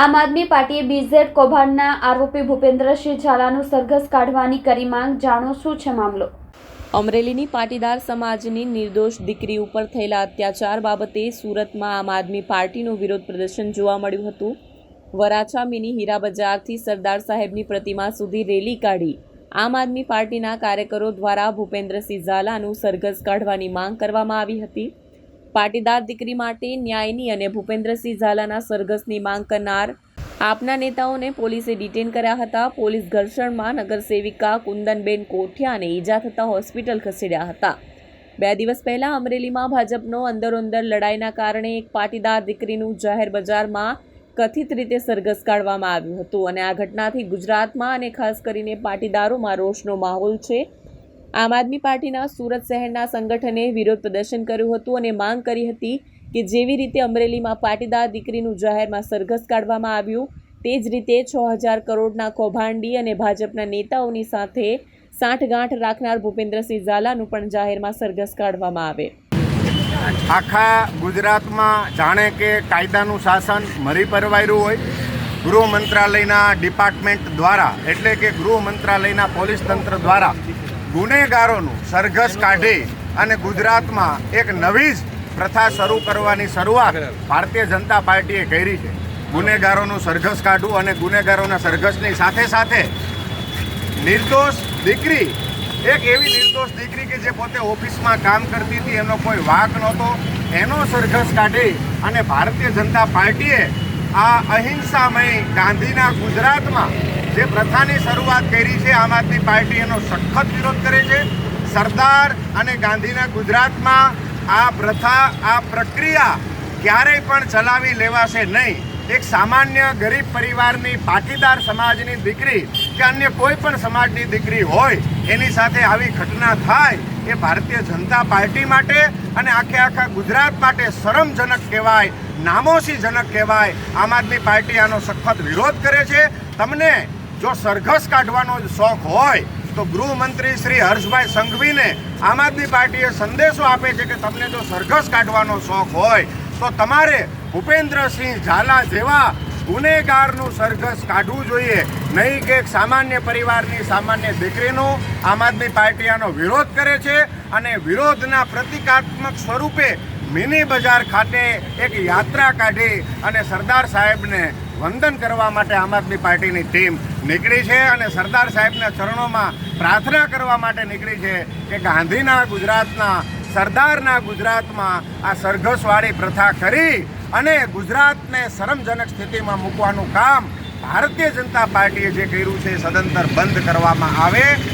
આમ આદમી પાર્ટીએ બીઝેડ કૌભાંડના આરોપી ભૂપેન્દ્રસિંહ ઝાલાનું સરઘસ કાઢવાની કરી માંગ, જાણો શું છે મામલો? અમરેલીની પાટીદાર સમાજની નિર્દોષ દીકરી ઉપર થયેલા અત્યાચાર બાબતે સુરતમાં આમ આદમી પાર્ટીનું વિરોધ પ્રદર્શન જોવા મળ્યું હતું. વરાછા મિની હીરા બજારથી સરદાર સાહેબની પ્રતિમા સુધી રેલી કાઢી. આમ આદમી પાર્ટીના કાર્યકરો દ્વારા ભૂપેન્દ્રસિંહ ઝાલાનું સરઘસ કાઢવાની માંગ કરવામાં આવી હતી. પાટીદાર દીકરી માટે ન્યાયની અને ભૂપેન્દ્રસિંહ ઝાલાના સરઘસની માંગ કરનાર આપના નેતાઓને પોલીસે ડિટેન કર્યા હતા. પોલીસ ઘર્ષણમાં નગરસેવિકા કુંદનબેન કોઠિયાને ઈજા થતાં હોસ્પિટલ ખસેડ્યા હતા. બે દિવસ પહેલાં અમરેલીમાં ભાજપનો અંદરોઅંદર લડાઈના કારણે એક પાટીદાર દીકરીનું જાહેર બજારમાં કથિત રીતે સરઘસ કાઢવામાં આવ્યું હતું અને આ ઘટનાથી ગુજરાતમાં અને ખાસ કરીને પાટીદારોમાં રોષનો માહોલ છે. આમ આદમી પાર્ટીના સુરત શહેરના સંગઠને વિરોધ પ્રદર્શન કર્યું હતું અને માંગ કરી હતી કે જેવી રીતે અમરેલીમાં પાટીદાર દીકરીનું જાહેરમાં સરઘસ કાઢવામાં આવ્યું, તે જ રીતે છ હજાર કરોડના કૌભાંડી અને ભાજપના નેતાઓની સાથે સાંઠગાંઠ રાખનાર ભૂપેન્દ્રસિંહ ઝાલાનું પણ જાહેરમાં સરઘસ કાઢવામાં આવે. આખા ગુજરાતમાં જાણે કે કાયદાનું શાસન મરી પરવાયરું હોય. ગૃહ મંત્રાલયના ડિપાર્ટમેન્ટ દ્વારા, એટલે કે ગૃહ મંત્રાલયના પોલીસ તંત્ર દ્વારા ગુનેગારોનું સરઘસ કાઢી અને ગુજરાતમાં એક નવી જ પ્રથા શરૂ કરવાની શરૂઆત ભારતીય જનતા પાર્ટીએ કરી છે. ગુનેગારોનું સરઘસ કાઢવું અને ગુનેગારોના સરઘસની સાથે સાથે નિર્દોષ દીકરી, એક એવી નિર્દોષ દીકરી કે જે પોતે ઓફિસમાં કામ કરતી હતી, એનો કોઈ વાંક નહોતો, એનો સરઘસ કાઢી અને ભારતીય જનતા પાર્ટીએ આ અહિંસામય ગાંધીના ગુજરાતમાં જે પ્રથાની શરૂઆત કરી છે, આમ આદમી પાર્ટી એનો સખત વિરોધ કરે છે. સરદાર અને ગાંધીના ગુજરાતમાં આ પ્રથા, આ પ્રક્રિયા ક્યારેય પણ ચલાવી લેવાશે નહીં. એક સામાન્ય ગરીબ પરિવારની પાટીદાર સમાજની દીકરી કે અન્ય કોઈ પણ સમાજની દીકરી હોય, એની સાથે આવી ઘટના થાય, એ ભારતીય જનતા પાર્ટી માટે અને આખે આખા ગુજરાત માટે શરમજનક કહેવાય, નામોશીજનક કહેવાય. આમ આદમી પાર્ટી આનો સખત વિરોધ કરે છે. તમને જો સરઘસ કાઢવાનો શોખ હોય, તો ગૃહમંત્રી શ્રી હર્ષભાઈ સંઘવીને આમ આદમી પાર્ટીએ સંદેશો આપે છે કે તમને જો સરઘસ કાઢવાનો શોખ હોય, તો તમારે ભૂપેન્દ્રસિંહ ઝાલા જેવા ગુનેગારનું સરઘસ કાઢવું જોઈએ. નહીં કે એક સામાન્ય પરિવારની સામાન્ય દીકરીનો આમ આદમી પાર્ટી આનો વિરોધ કરે છે અને વિરોધના પ્રતિકાત્મક સ્વરૂપે મિની બજાર ખાતે એક યાત્રા કાઢી અને સરદાર સાહેબને વંદન કરવા માટે આમ આદમી પાર્ટીની ટીમ નીકળી છે અને સરદાર સાહેબના ચરણોમાં પ્રાર્થના કરવા માટે નીકળી છે કે ગાંધીના ગુજરાતના, સરદારના ગુજરાતમાં આ સરઘસવાળી પ્રથા કરી અને ગુજરાતને શરમજનક સ્થિતિમાં મૂકવાનું કામ ભારતીય જનતા પાર્ટીએ જે કર્યું છે સદંતર બંધ કરવામાં આવે.